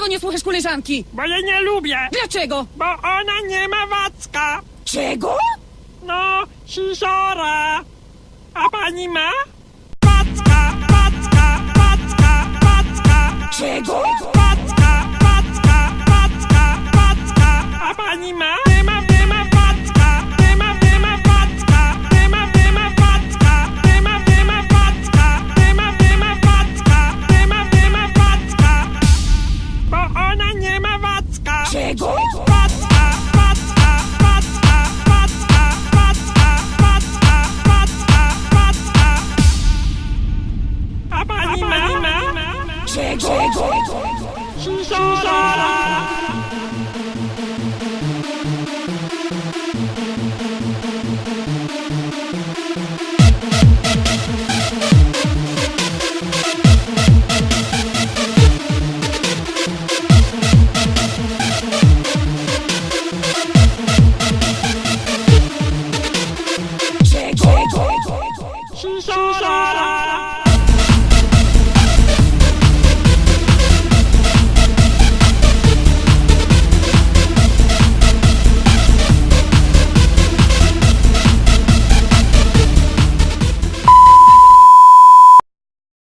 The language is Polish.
Dlaczego nie słuchasz koleżanki? Bo jej nie lubię. Dlaczego? Bo ona nie ma wacka. Czego? No, sisiora. A pani ma? Wacka, wacka, wacka, wacka. Czego? Wacka, wacka, wacka, wacka. A pani ma? Nie ma Czego? Czego? Czego? Czego? 吃沙拉。